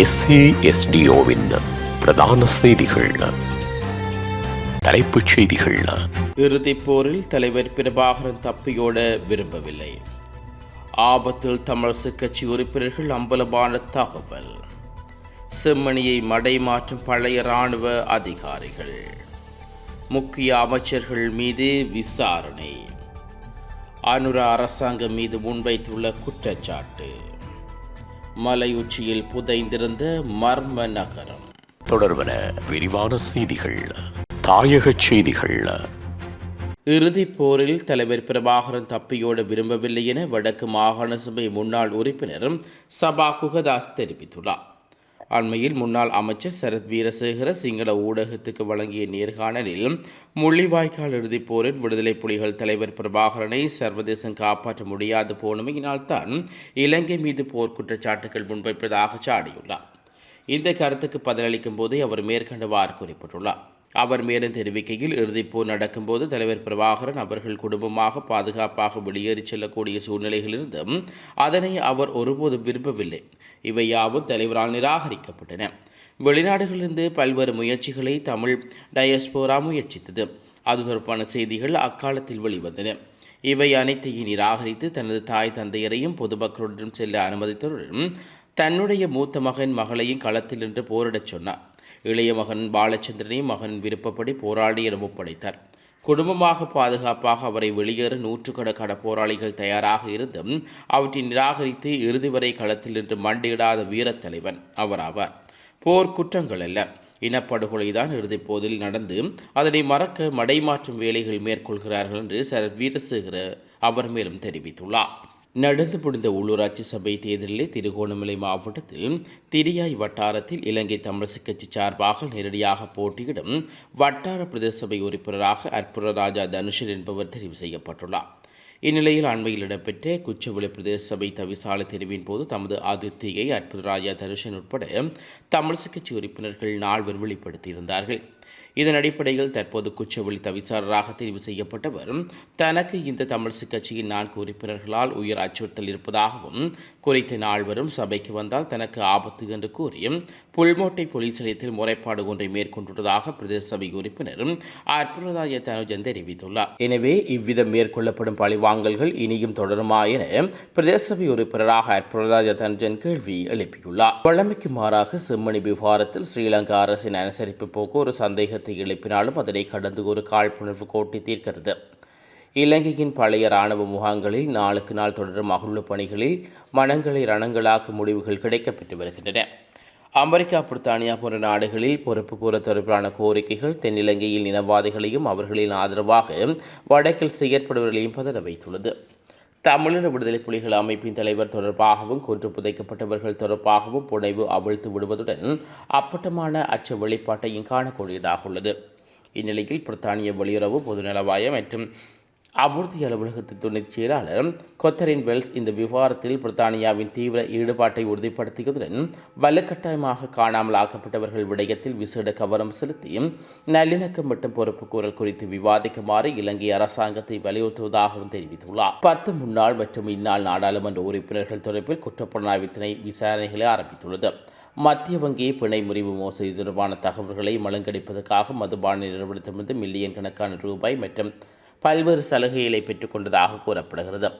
எஸ்ஏஎஸ்டிஓவின் பிரதான செய்திகள். தலைப்புச் செய்திகள். இறுதிப் போரில் தலைவர் பிரபாகரன் தப்பியோட விரும்பவில்லை. ஆபத்தில் தமிழரசு கட்சி உறுப்பினர்கள் அம்பலமான தகவல். செம்மணியை மடை மாற்றும் பழைய இராணுவ அதிகாரிகள். முக்கிய அமைச்சர்கள் மீது விசாரணை. அனுரா அரசாங்கம் மீது முன்வைத்துள்ள குற்றச்சாட்டு. மலை உச்சியில் புதைந்திருந்த மர்ம நகரம். தொடர்வன விரிவான செய்திகள் தாயகச் செய்திகள். இறுதிப் போரில் தலைவர் பிரபாகரன் தப்பியோட விரும்பவில்லை என வடக்கு மாகாண சபை முன்னாள் உறுப்பினர் சபா குகதாஸ் தெரிவித்துள்ளார். அண்மையில் முன்னாள் அமைச்சர் சரத் வீரசேகர சிங்கள ஊடகத்துக்கு வழங்கிய நேர்காணலில் முள்ளிவாய்க்கால் இறுதிப் போரில் விடுதலை புலிகள் தலைவர் பிரபாகரனை சர்வதேசம் காப்பாற்ற முடியாது போனமையினால் தான் இலங்கை மீது போர்க்குற்றச்சாட்டுகள் முன்வைப்பதாக சாடியுள்ளார். இந்த கருத்துக்கு பதிலளிக்கும் போதே அவர் மேற்கண்டவாறு குறிப்பிட்டுள்ளார். அவர் மேலும் தெரிவிக்கையில் இறுதிப்போர் நடக்கும்போது தலைவர் பிரபாகரன் அவர்கள் குடும்பமாக பாதுகாப்பாக வெளியேறிச் செல்லக்கூடிய சூழ்நிலைகளிலிருந்தும் அதனை அவர் ஒருபோதும் விரும்பவில்லை. இவை யாவும் தலைவரால் நிராகரிக்கப்பட்டன. வெளிநாடுகளிலிருந்து பல்வேறு முயற்சிகளை தமிழ் டயஸ்போரா முயற்சித்தது. அது தொடர்பான செய்திகள் அக்காலத்தில் வெளிவந்தன. இவை அனைத்தையும் நிராகரித்து தனது தாய் தந்தையரையும் பொதுமக்களுடன் செல்ல அனுமதித்ததுடன் தன்னுடைய மூத்த மகன் மகளையும் களத்தில் நின்று போரிடச் சொன்னார். இளைய மகன் பாலச்சந்திரனையும் மகன் விருப்பப்படி போராடி என ஒப்படைத்தார் குடும்பமாக பாதுகாப்பாக அவரை வெளியேற நூற்றுக்கணக்கான போராளிகள் தயாராக இருந்தும் அவற்றை நிராகரித்து இறுதி வரை களத்தில் நின்று மண்டியிடாத வீரத்தலைவன் அவராவார் அவர் ஆவார். போர் குற்றங்கள் அல்ல. இனப்படுகொலைதான் இறுதிப்போதில் நடந்து அதனை மறக்க மடைமாற்றும் வேலைகள் மேற்கொள்கிறார்கள் என்று சரத் வீரசேகர அவர் மேலும் தெரிவித்துள்ளார். நடந்து முடிந்த உள்ளூராட்சி சபை தேர்தலில் திருகோணமலை மாவட்டத்தில் திரியாய் வட்டாரத்தில் இலங்கை தமிழரசு கட்சி சார்பாக நேரடியாக போட்டியிடும் வட்டார பிரதேச சபை உறுப்பினராக அற்புத ராஜா தனுஷன் என்பவர் தெரிவு செய்யப்பட்டுள்ளார். இந்நிலையில் அண்மையில் இடம்பெற்ற குச்சவெளி பிரதேச சபை தவிசால தெரிவின் போது தமது அதிருப்தியை அற்புத ராஜா தனுஷன் உட்பட தமிழரசு கட்சி உறுப்பினர்கள் நால்வர் வெளிப்படுத்தியிருந்தார்கள். இதன் அடிப்படையில் தற்போது குச்சவெளி தவிசாளராக தெரிவு செய்யப்பட்டவர். தனக்கு இந்த தமிழிசை கட்சியின் நான்கு உறுப்பினர்களால் உயர் அச்சுறுத்தல் இருப்பதாகவும் குறித்த நால்வரும் சபைக்கு வந்தால் தனக்கு ஆபத்து என்று கூறி புல்மோட்டை போலீஸ் நிலையத்தில் முறைப்பாடு ஒன்றை மேற்கொண்டுள்ளதாக பிரதேச சபை உறுப்பினர் அற்புதராய தனுஜன் தெரிவித்துள்ளார். எனவே இவ்விதம் மேற்கொள்ளப்படும் பழிவாங்கல்கள் இனியும் தொடருமா என பிரதேச சபை உறுப்பினராக அற்புதராஜ தனுஜன் கேள்வி எழுப்பியுள்ளார். வழமைக்கு மாறாக செம்மணி விவகாரத்தில் ஸ்ரீலங்கா அரசின் அனுசரிப்பு போக்கு ஒரு சந்தேகத்தை எழுப்பினாலும் அதனை கடந்து ஒரு காழ்ப்புணர்வு கோட்டி தீர்க்கிறது. இலங்கையின் பழைய இராணுவ முகாம்களில் நாளுக்கு நாள் தொடரும் அகழ்வு பணிகளில் மனங்களை ரணங்களாக்கும் முடிவுகள் கிடைக்கப்பெற்று வருகின்றன. அமெரிக்கா பிரித்தானியா போன்ற நாடுகளில் பொறுப்பு கூற தொடர்பான கோரிக்கைகள் தென்னிலங்கையில் இனவாதிகளையும் அவர்களின் ஆதரவாக வடக்கில் செயற்படுவர்களையும் பதற வைத்துள்ளது. தமிழர் விடுதலை புலிகள் அமைப்பின் தலைவர் தொடர்பாகவும் கொன்று புதைக்கப்பட்டவர்கள் தொடர்பாகவும் புனைவு அவிழ்த்து விடுவதுடன் அப்பட்டமான அச்ச வெளிப்பாட்டையும் காணக்கூடியதாக உள்ளது. இந்நிலையில் பிரித்தானிய வெளியுறவு பொதுநலவாயம் மற்றும் அபிவிருத்தி அலுவலகத்தின் துணை செயலாளர் கொத்தரின் வெல்ஸ் இந்த விவகாரத்தில் பிரித்தானியாவின் தீவிர ஈடுபாட்டை உறுதிப்படுத்தியதுடன் வலுக்கட்டாயமாக காணாமல் ஆக்கப்பட்டவர்கள் விடயத்தில் விசேட கவனம் செலுத்தி நல்லிணக்கம் மற்றும் பொறுப்பு கூறல் குறித்து விவாதிக்குமாறு இலங்கை அரசாங்கத்தை வலியுறுத்துவதாகவும் தெரிவித்துள்ளார். பத்து முன்னாள் மற்றும் இந்நாள் நாடாளுமன்ற உறுப்பினர்கள் தொடர்பில் குற்றப்புலனாய்வுத்தினை விசாரணைகளை ஆரம்பித்துள்ளது. மத்திய வங்கி பிணை முறிவு மோசடி தொடர்பான தகவல்களை மலங்கடிப்பதற்காக மதுபான நிறுவனத்திலிருந்து மில்லியன் கணக்கான ரூபாய் மற்றும் பல்வேறு சலுகைகளை பெற்றுக்கொண்டதாக கூறப்படுகிறது.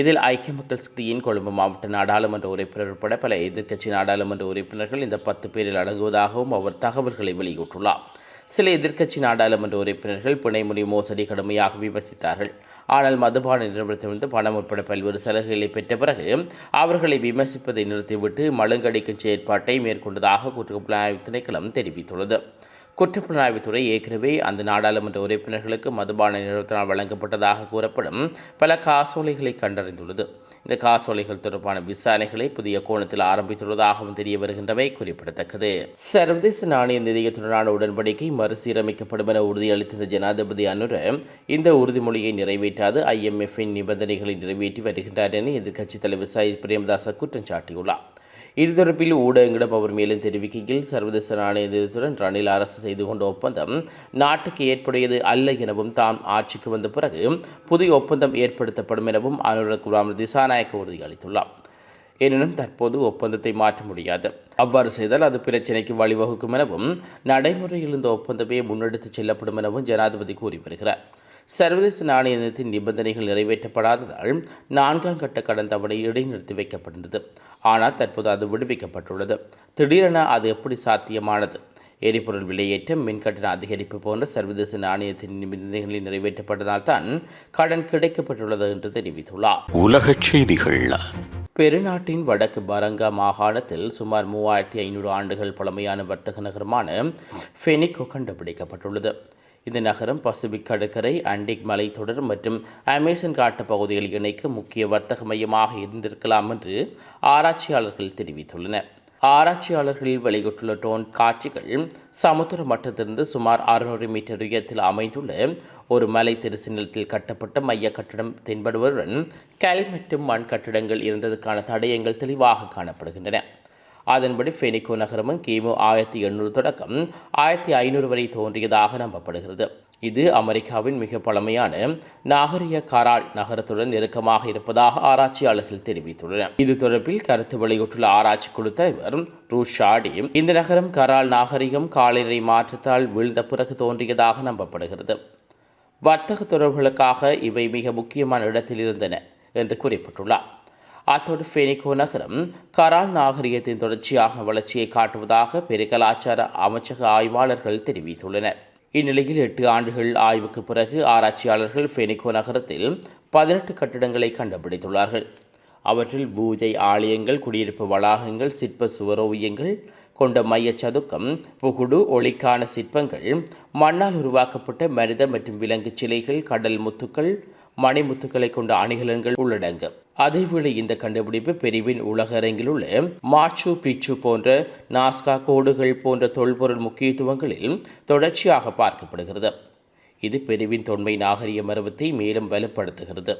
இதில் ஐக்கிய மக்கள் சக்தியின் கொழும்பு மாவட்ட நாடாளுமன்ற உறுப்பினர் உட்பட பல எதிர்க்கட்சி நாடாளுமன்ற உறுப்பினர்கள் இந்த பத்து பேரில் அடங்குவதாகவும் அவர் தகவல்களை வெளியிட்டுள்ளார். சில எதிர்க்கட்சி நாடாளுமன்ற உறுப்பினர்கள் பிணைமுடி மோசடி கடுமையாக விமர்சித்தார்கள். ஆனால் மதுபான நிறுவனத்திலிருந்து பணம் உட்பட பல்வேறு சலுகைகளை பெற்ற பிறகு அவர்களை விமர்சிப்பதை நிறுத்திவிட்டு மழுங்கடிக்கும் செயற்பாட்டை மேற்கொண்டதாக குற்றப்புலனாய்வு திணைக்களம் தெரிவித்துள்ளது. குற்றப்புலனாய்வுத்துறை ஏற்கனவே அந்த நாடாளுமன்ற உறுப்பினர்களுக்கு மதுபான நிறுவனத்தினால் வழங்கப்பட்டதாக கூறப்படும் பல காசோலைகளை கண்டறிந்துள்ளது. இந்த காசோலைகள் தொடர்பான விசாரணைகளை புதிய கோணத்தில் ஆரம்பித்துள்ளதாகவும் தெரிய வருகின்றவை குறிப்பிடத்தக்கது. சர்வதேச நாணய நிதியத்துடனான உடன்படிக்கை மறுசீரமைக்கப்படும் என உறுதியளித்த ஜனாதிபதி அனுர இந்த உறுதிமொழியை நிறைவேற்றாது ஐஎம்எஃப்பின் நிபந்தனைகளை நிறைவேற்றி வருகின்றார் என எதிர்க்கட்சித் தலைவர் சயித் பிரேமதாச குற்றம் சாட்டியுள்ளார். இது தொடர்பில் ஊடகங்களிடம் அவர் மேலும் தெரிவிக்கையில் சர்வதேச நாணய நிதியத்துடன் ரணில் அரசு செய்து கொண்ட ஒப்பந்தம் நாட்டுக்கு ஏற்புடையது அல்ல எனவும் தாம் ஆட்சிக்கு வந்த பிறகு புதிய ஒப்பந்தம் ஏற்படுத்தப்படும் எனவும் அனுரக் குலாம் திசாநாயக்க உறுதியளித்துள்ளார் எனினும் தற்போது ஒப்பந்தத்தை மாற்ற முடியாது. அவ்வாறு செய்தால் அது பிரச்சினைக்கு வழிவகுக்கும் எனவும் நடைமுறையில் இந்த ஒப்பந்தமே முன்னெடுத்துச் செல்லப்படும் எனவும் ஜனாதிபதி கூறி வருகிறார். சர்வதேச நாணய நிதியத்தின் நிபந்தனைகள் நிறைவேற்றப்படாததால் நான்காம் கட்ட கடன் தவணை இடைநிறுத்தி வைக்கப்பட்டிருந்தது. ஆனால் தற்போது அது விடுவிக்கப்பட்டுள்ளது. திடீரென அது எப்படி சாத்தியமானது? எரிபொருள் விலையேற்றம் மின்கட்டண அதிகரிப்பு போன்ற சர்வதேச நாணயத்தின் நிபந்தனைகளில் நிறைவேற்றப்பட்டதால் தான் கடன் கிடைக்கப்பட்டுள்ளது என்று தெரிவித்துள்ளார். உலகச் செய்திகள். பெருநாட்டின் வடக்கு பரங்கா மாகாணத்தில் சுமார் மூவாயிரத்தி ஐநூறு ஆண்டுகள் பழமையான வர்த்தக நகரமான ஃபெனிகோ கண்டுபிடிக்கப்பட்டுள்ளது. இந்த நகரம் பசிபிக் கடற்கரை அண்டிக் மலைத்தொடர் மற்றும் அமேசன் காட்டு பகுதிகளை இணைக்க முக்கிய வர்த்தக மையமாக இருந்திருக்கலாம் என்று ஆராய்ச்சியாளர்கள் தெரிவித்துள்ளனர். ஆராய்ச்சியாளர்கள் வெளியிட்டுள்ள ட்ரோன் காட்சிகள் சமுத்திர மட்டத்திலிருந்து சுமார் அறுநூறு மீட்டர் உயரத்தில் அமைந்துள்ள ஒரு மலை திருச்சி நிலத்தில் கட்டப்பட்ட மைய கட்டடம் தென்படுவதுடன் கல் மற்றும் மண் கட்டிடங்கள் இருந்ததற்கான தடயங்கள் தெளிவாக காணப்படுகின்றன. அதன்படி ஃபெனிகோ நகரமும் கிமு ஆயிரத்தி எண்ணூறு தொடக்கம் ஆயிரத்தி ஐநூறு வரை தோன்றியதாக நம்பப்படுகிறது. இது அமெரிக்காவின் மிக பழமையான நாகரிக கரால் நகரத்துடன் நெருக்கமாக இருப்பதாக ஆராய்ச்சியாளர்கள் தெரிவித்துள்ளனர். இது தொடர்பில் கருத்து வெளியிட்டுள்ள ஆராய்ச்சி குழு தலைவர் ரூஷாடி இந்த நகரம் கரால் நாகரிகம் காலநிலை மாற்றத்தால் வீழ்ந்த பிறகு தோன்றியதாக நம்பப்படுகிறது. வர்த்தக தொடர்புகளுக்காக இவை மிக முக்கியமான இடத்தில் இருந்தன என்று குறிப்பிட்டுள்ளார். அத்தோடு ஃபெனிகோ நகரம் கரால் நாகரிகத்தின் தொடர்ச்சியாக வளர்ச்சியை காட்டுவதாக பெரு கலாச்சார அமைச்சக ஆய்வாளர்கள் தெரிவித்துள்ளனர். இந்நிலையில் எட்டு ஆண்டுகள் ஆய்வுக்கு பிறகு ஆராய்ச்சியாளர்கள் ஃபெனிகோ நகரத்தில் பதினெட்டு கட்டிடங்களை கண்டுபிடித்துள்ளார்கள். அவற்றில் பூஜை ஆலயங்கள் குடியிருப்பு வளாகங்கள் சிற்ப சுவரோவியங்கள் கொண்ட மையச் சதுக்கம் புகுடு ஒளிக்கான சிற்பங்கள் மண்ணால் உருவாக்கப்பட்ட மனித மற்றும் விலங்கு சிலைகள் கடல் முத்துக்கள் மணிமுத்துக்களை கொண்ட அணிகலன்கள் உள்ளடங்கும். அதேவேளை இந்த கண்டுபிடிப்பு பெரிவின் உலக அரங்கில் உள்ள மாச்சு பிச்சு போன்ற நாஸ்கா கோடுகள் போன்ற தொல்பொருள் முக்கியத்துவங்களில் தொடர்ச்சியாக பார்க்கப்படுகிறது. இது பெரிவின் தொன்மை நாகரிக மரபத்தை மேலும் வலுப்படுத்துகிறது.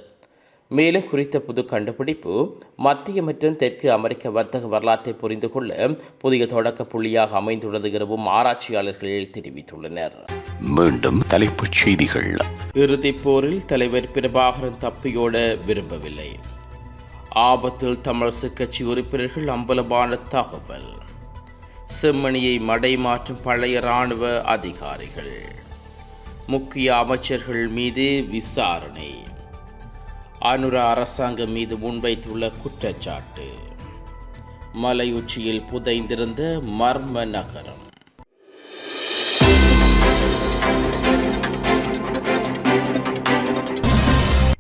மேலும் குறித்த புது கண்டுபிடிப்பு மத்திய மற்றும் தெற்கு அமெரிக்க வர்த்தக வரலாற்றை புரிந்து கொள்ள புதிய தொடக்க புள்ளியாக அமைந்துள்ளது எனவும் ஆராய்ச்சியாளர்கள் தெரிவித்துள்ளனர். மீண்டும் தலைப்புச் செய்திகள். இறுதிப் போரில் தலைவர் பிரபாகரன் தப்பியோட விரும்பவில்லை. ஆபத்தில் தமிழரசு கட்சி உறுப்பினர்கள் அம்பலமான தகவல். செம்மணியை மடைமாற்றும் பழைய இராணுவ அதிகாரிகள். முக்கிய அமைச்சர்கள் மீது விசாரணை. அனுர அரசாங்கம் மீது முன்வைத்துள்ள குற்றச்சாட்டு. மலையுச்சியில் புதைந்திருந்த மர்ம நகரம்.